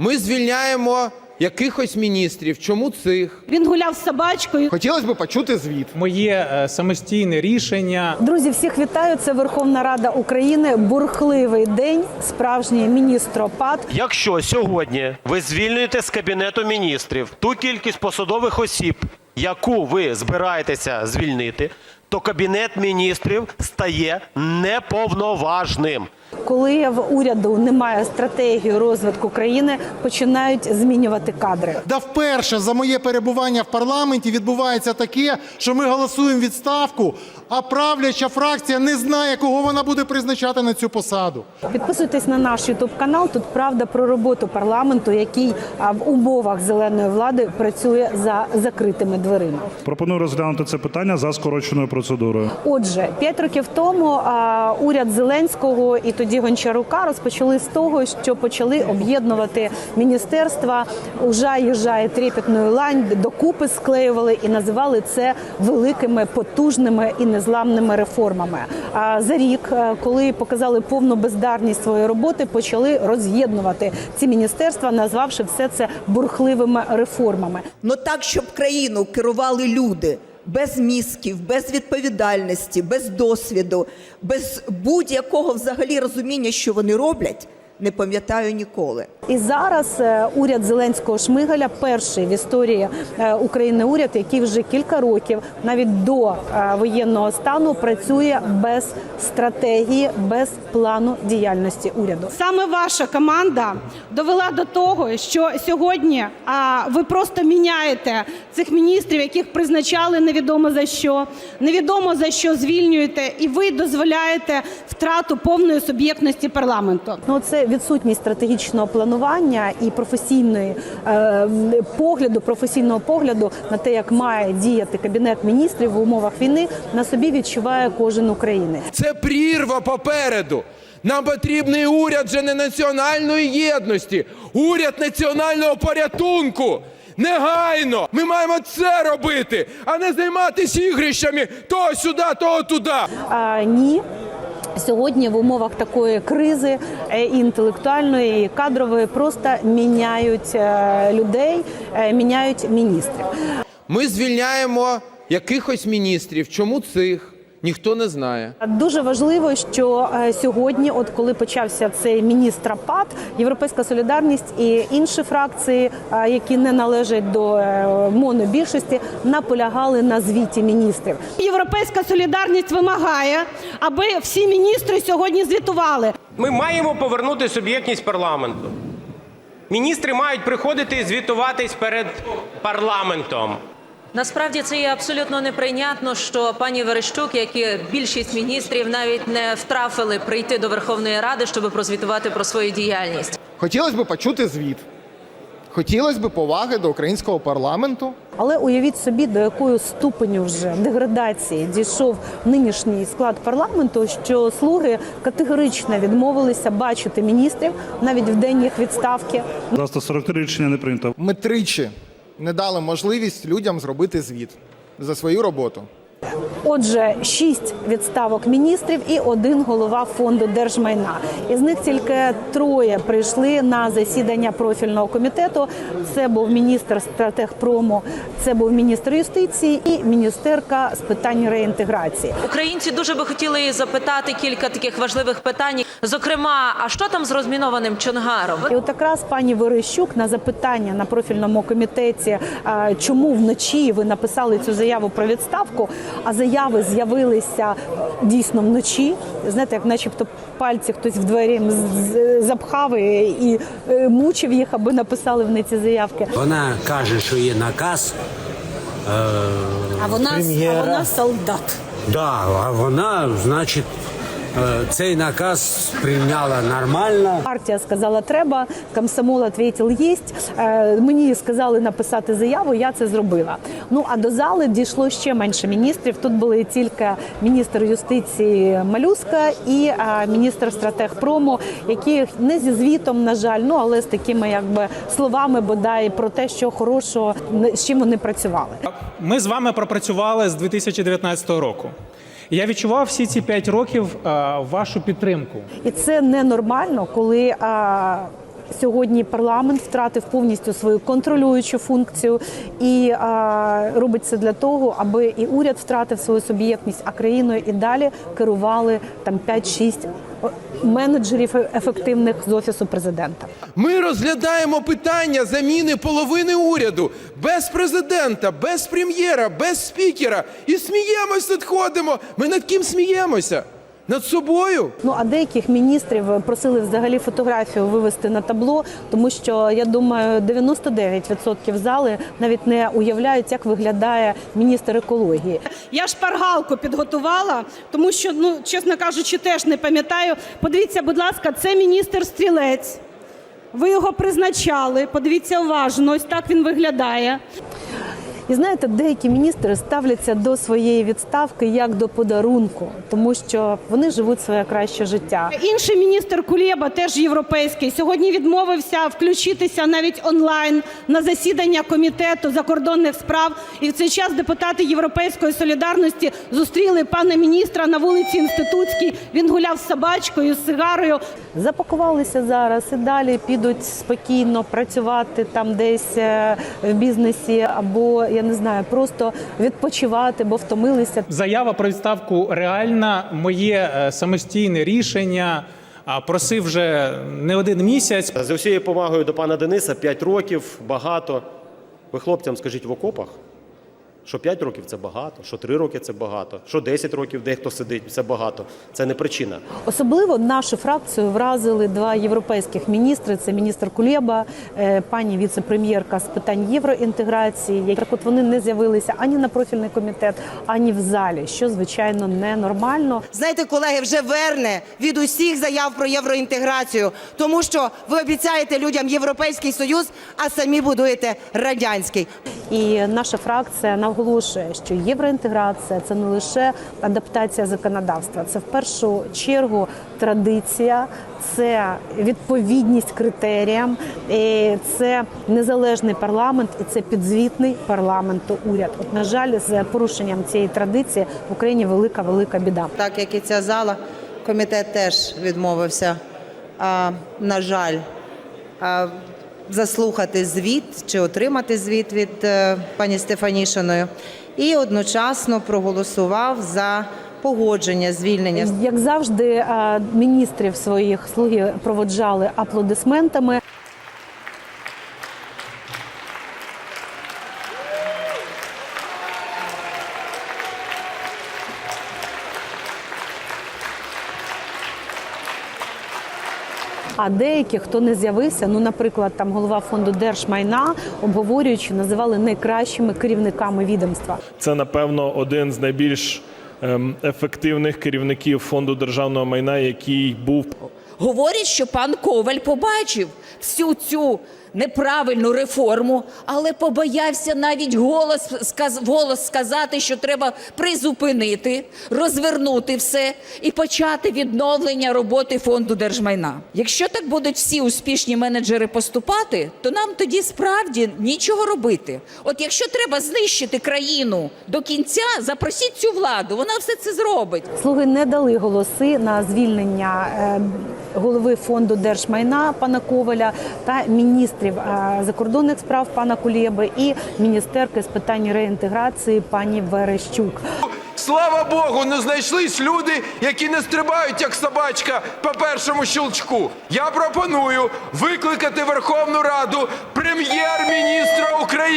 Ми звільняємо якихось міністрів. Чому цих? Він гуляв з собачкою. Хотілося б почути звіт. Моє е, самостійне рішення Друзі, всіх вітаю. Це Верховна Рада України. Бурхливий день. Справжній міністропад. Якщо сьогодні ви звільнюєте з кабінету міністрів ту кількість посадових осіб, яку ви збираєтеся звільнити, то кабінет міністрів стає неповноважним. Коли в уряду немає стратегії розвитку країни, починають змінювати кадри. Да вперше за моє перебування в парламенті відбувається таке, що ми голосуємо відставку, а правляча фракція не знає, кого вона буде призначати на цю посаду. Підписуйтесь на наш ютуб канал. Тут правда про роботу парламенту, який в умовах зеленої влади працює за закритими дверима. Пропоную розглянути це питання за скороченою процедурою. Отже, п'ять років тому а, уряд Зеленського і тоді Гончарука розпочали з того, що почали об'єднувати міністерства. Ужа їжа і трепетною лань докупи склеювали і називали це великими, потужними і незламними реформами. А за рік, е, коли показали повну бездарність своєї роботи, почали роз'єднувати ці міністерства, назвавши все це бурхливими реформами. Ну так, щоб країну керували люди без мізків, без відповідальності, без досвіду, без будь-якого взагалі розуміння, що вони роблять, не пам'ятаю ніколи. І зараз е, уряд Зеленського Шмигаля перший в історії е, України уряд, який вже кілька років, навіть до е, воєнного стану, працює без стратегії, без плану діяльності уряду. Саме ваша команда довела до того, що сьогодні а, ви просто міняєте цих міністрів, яких призначали невідомо за що, невідомо за що звільнюєте, і ви дозволяєте втрату повної суб'єктності парламенту. Ну це відсутність стратегічного планування і професійної е, погляду, професійного погляду на те, як має діяти кабінет міністрів в умовах війни, на собі відчуває кожен українець. Це прірва попереду. Нам потрібний уряд вже не національної єдності, уряд національного порятунку. Негайно! Ми маємо це робити, а не займатися ігрищами то сюди, то туди. А, ні. Сьогодні в умовах такої кризи е, інтелектуальної і кадрової просто міняють е, людей, е, міняють міністрів. Ми звільняємо якихось міністрів. Чому цих? Ніхто не знає. Дуже важливо, що е, сьогодні, от коли почався цей міністропад, Європейська солідарність і інші фракції, е, які не належать до е, монобільшості, наполягали на звіті міністрів. Європейська солідарність вимагає, аби всі міністри сьогодні звітували. Ми маємо повернути суб'єктність парламенту. Міністри мають приходити і звітуватись перед парламентом. Насправді це є абсолютно неприйнятно, що пані Верещук, як і більшість міністрів, навіть не втрафили прийти до Верховної Ради, щоб прозвітувати про свою діяльність. Хотілося б почути звіт. Хотілося б поваги до українського парламенту. Але уявіть собі, до якої ступеню вже деградації дійшов нинішній склад парламенту, що слуги категорично відмовилися бачити міністрів навіть в день їх відставки. За 143 рішення не прийнято. Ми тричі не дали можливість людям зробити звіт за свою роботу. Отже, шість відставок міністрів і один голова фонду держмайна. Із них тільки троє прийшли на засідання профільного комітету. Це був міністр стратегпрому, це був міністр юстиції і міністерка з питань реінтеграції. Українці дуже би хотіли запитати кілька таких важливих питань. Зокрема, а що там з розмінованим Чонгаром? І от якраз пані Верещук на запитання на профільному комітеті, чому вночі ви написали цю заяву про відставку, а заяви з'явилися дійсно вночі. Знаєте, як начебто пальці хтось в двері запхав і, і е, мучив їх, аби написали вони ці заявки. Вона каже, що є наказ. Е, А вона, а вона солдат. да, а вона, значить, цей наказ прийняла нормально. Партія сказала, треба, комсомол відповів, єсть. Е, Мені сказали написати заяву, я це зробила. Ну а до зали дійшло ще менше міністрів. Тут були тільки міністр юстиції Малюска і е, міністр стратегпрому, які не зі звітом, на жаль, ну але з такими якби словами бодай про те, що хорошого з чим вони працювали. ми з вами пропрацювали з 2019 року. Я відчував всі ці п'ять років а, вашу підтримку. І це ненормально, коли а, Сьогодні парламент втратив повністю свою контролюючу функцію і а, робить це для того, аби і уряд втратив свою суб'єктність, а країною і далі керували там 5-6 менеджерів ефективних з офісу президента. Ми розглядаємо питання заміни половини уряду без президента, без прем'єра, без спікера. І сміємось тут. Ми над ким сміємося? Над собою? Ну а деяких міністрів просили взагалі фотографію вивести на табло, тому що я думаю, 99% зали навіть не уявляють, як виглядає міністр екології. Я шпаргалку підготувала, тому що, ну чесно кажучи, теж не пам'ятаю. Подивіться, будь ласка, це міністр стрілець. Ви його призначали. Подивіться уважно, ось так він виглядає. І знаєте, деякі міністри ставляться до своєї відставки як до подарунку, тому що вони живуть своє краще життя. Інший міністр Кулєба, теж європейський, сьогодні відмовився включитися навіть онлайн на засідання комітету закордонних справ. І в цей час депутати Європейської солідарності зустріли пана міністра на вулиці Інститутській. Він гуляв з собачкою, з сигарою. Запакувалися зараз і далі підуть спокійно працювати там десь е, в бізнесі або я не знаю, просто відпочивати, бо втомилися. Заява про відставку реальна, моє е, самостійне рішення. А просив вже не один місяць. З усією повагою до пана Дениса, 5 років багато. Ви хлопцям скажіть в окопах, що 5 років це багато, що 3 роки це багато, що 10 років дехто сидить, це багато. Це не причина. Особливо нашу фракцію вразили два європейських міністри: це міністр Кулєба, е, пані віце-прем'єрка з питань євроінтеграції. Як от вони не з'явилися ані на профільний комітет, ані в залі, що звичайно ненормально. Знаєте, колеги, вже верне від усіх заяв про євроінтеграцію, тому що ви обіцяєте людям Європейський Союз, а самі будуєте радянський. І наша фракція наголошує, що євроінтеграція це не лише адаптація законодавства, це в першу чергу традиція, це відповідність критеріям, це незалежний парламент і це підзвітний парламенту уряд. От на жаль, з порушенням цієї традиції в Україні велика велика біда. Так як і ця зала, комітет теж відмовився, а, на жаль, а, заслухати звіт чи отримати звіт від е, пані Стефанішиної, і одночасно проголосував за погодження звільнення Як завжди, е, міністрів своїх слуги проводжали аплодисментами. А деякі, хто не з'явився, ну, наприклад, там голова фонду держмайна, обговорюючи, називали найкращими керівниками відомства. Це, напевно, один з найбільш ем, ефективних керівників фонду державного майна, який був Говорять, що пан Коваль побачив всю цю неправильну реформу, але побоявся навіть голос, голос сказати, що треба призупинити, розвернути все і почати відновлення роботи фонду держмайна. Якщо так будуть всі успішні менеджери поступати, то нам тоді справді нічого робити. От якщо треба знищити країну до кінця, запросіть цю владу, вона все це зробить. Слуги не дали голоси на звільнення е, голови фонду держмайна пана Коваля та міністрів е, закордонних справ пана Кулєби і міністерки з питань реінтеграції пані Верещук. Слава Богу, не знайшлись люди, які не стрибають як собачка по першому щелчку. Я пропоную викликати Верховну Раду прем'єр-міністра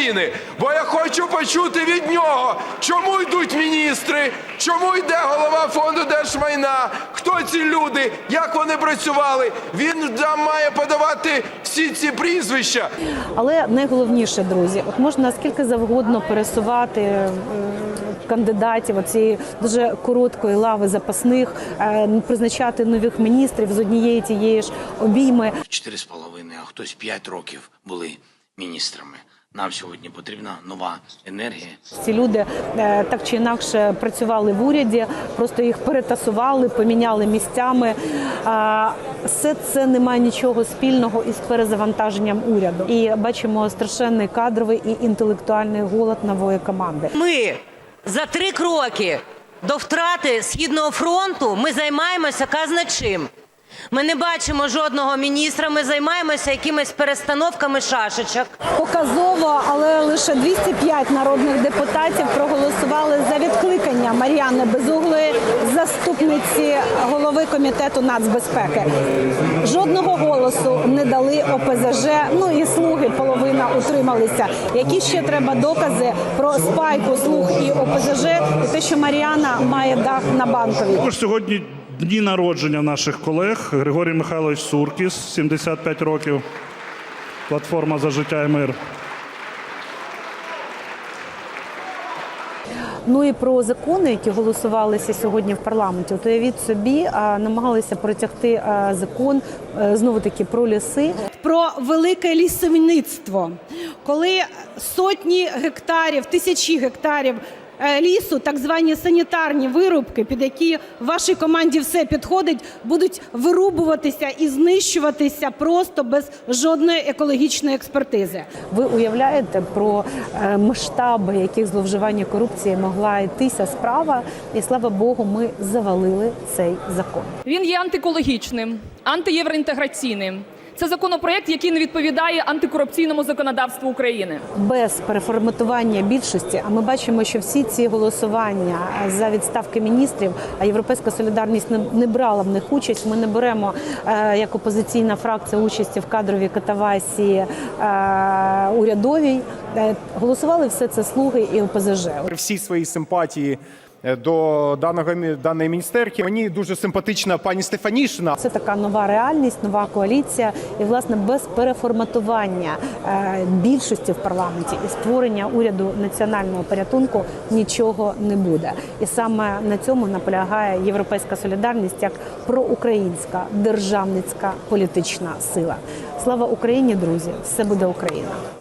України, бо я хочу почути від нього, чому йдуть міністри, чому йде голова фонду держмайна, хто ці люди, як вони працювали. Він там має подавати всі ці прізвища. Але найголовніше, друзі, от можна скільки завгодно пересувати е, кандидатів оцієї дуже короткої лави запасних, е, призначати нових міністрів з однієї тієї ж обійми. Чотири з половиною, а хтось п'ять років були міністрами. Нам сьогодні потрібна нова енергія. Ці люди е, так чи інакше працювали в уряді, просто їх перетасували, поміняли місцями. А, Все це не має нічого спільного із перезавантаженням уряду. І бачимо страшенний кадровий і інтелектуальний голод нової команди. Ми за три кроки до втрати східного фронту ми займаємося казна чим. Ми не бачимо жодного міністра. Ми займаємося якимись перестановками шашечок. Показово, але лише 205 народних депутатів проголосували за відкликання Мар'яни Безуглої, заступниці голови комітету нацбезпеки. Жодного голосу не дали ОПЗЖ. Ну і слуги половина утрималися. Які ще треба докази про спайку слуг і ОПЗЖ, і те, що Мар'яна має дах на банковій. Також сьогодні дні народження наших колег. Григорій Михайлович Суркіс, 75 років. Платформа за життя і мир. Ну і про закони, які голосувалися сьогодні в парламенті. От уявіть собі, намагалися протягти закон знову таки про ліси. про велике лісівництво, коли сотні гектарів, тисячі гектарів е, лісу, так звані санітарні вирубки, під які вашій команді все підходить, будуть вирубуватися і знищуватися просто без жодної екологічної експертизи. Ви уявляєте про е, масштаби, яких зловживань і корупції могла йтися справа, і слава Богу, ми завалили цей закон. Він є антиекологічним, антиєвроінтеграційним. Це законопроект, який не відповідає антикорупційному законодавству України. Без переформатування більшості, а ми бачимо, що всі ці голосування за відставки міністрів, а європейська солідарність не, не брала в них участь. Ми не беремо е, як опозиційна фракція участі в кадровій катавасії е, урядовій. Е, голосували все це слуги і ОПЗЖ. При всій своїй симпатії до даного даної міністерки мені дуже симпатична пані Стефанішина. Це така нова реальність, нова коаліція, і власне без переформатування е, більшості в парламенті і створення уряду національного порятунку нічого не буде. І саме на цьому наполягає європейська солідарність як проукраїнська державницька політична сила. Слава Україні, друзі! Все буде Україна!